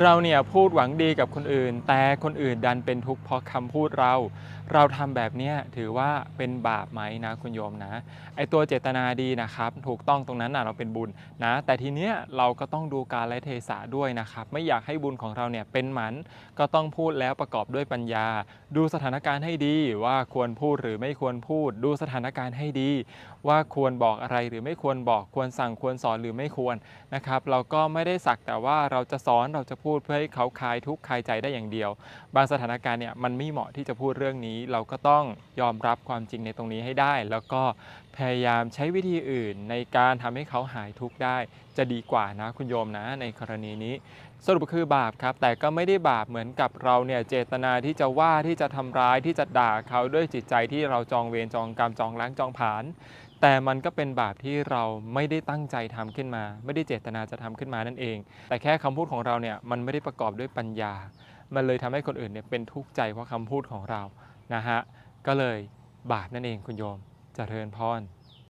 เราเนี่ยพูดหวังดีกับคนอื่น แต่คนอื่นดันเป็นทุกข์เพราะคำพูดเรา เราทำแบบนี้ถือว่าเป็นบาปไหมนะคุณโยมนะ ไอตัวเจตนาดีนะครับ ถูกต้องตรงนั้นนะเราเป็นบุญนะ แต่ทีเนี้ยเราก็ต้องดูการและเทศะด้วยนะครับ ไม่อยากให้บุญของเราเนี่ยเป็นหมัน ก็ต้องพูดแล้วประกอบด้วยปัญญา ดูสถานการณ์ให้ดีว่าควรพูดหรือไม่ควรพูด ดูสถานการณ์ให้ดี ว่าควรบอกอะไรหรือไม่ควรบอก ควรสั่งควรสอนหรือไม่ควรนะครับ เราก็ไม่ได้สักแต่ว่าเราจะสอนเราจะพูดเพื่อให้เขาคลายทุกข์คลายใจได้อย่างเดียว บางสถานการณ์เนี่ยมันไม่เหมาะที่จะพูดเรื่องนี้ เราก็ต้องยอมรับความจริงในตรงนี้ให้ได้ แล้วก็พยายามใช้วิธีอื่น ในการทำให้เขาหายทุกข์ได้ จะดีกว่านะคุณโยมนะ ในกรณีนี้ สรุปคือบาปครับ แต่ก็ไม่ได้บาปเหมือนกับเราเนี่ยเจตนาที่จะว่าที่จะทำร้ายที่จะด่าเขาด้วยจิตใจที่เราจองเวรจองกรรมจองล้างจองผาญ แต่มันก็เป็นบาปที่เราไม่ได้ตั้งใจทำขึ้นมา ไม่ได้เจตนาจะทำขึ้นมานั่นเอง แต่แค่คำพูดของเราเนี่ยมันไม่ได้ประกอบด้วยปัญญา มันเลยทำให้คนอื่นเนี่ยเป็นทุกข์ใจเพราะคำพูดของเรานะฮะก็เลยบาปนั่นเองคุณโยมจเจริญพร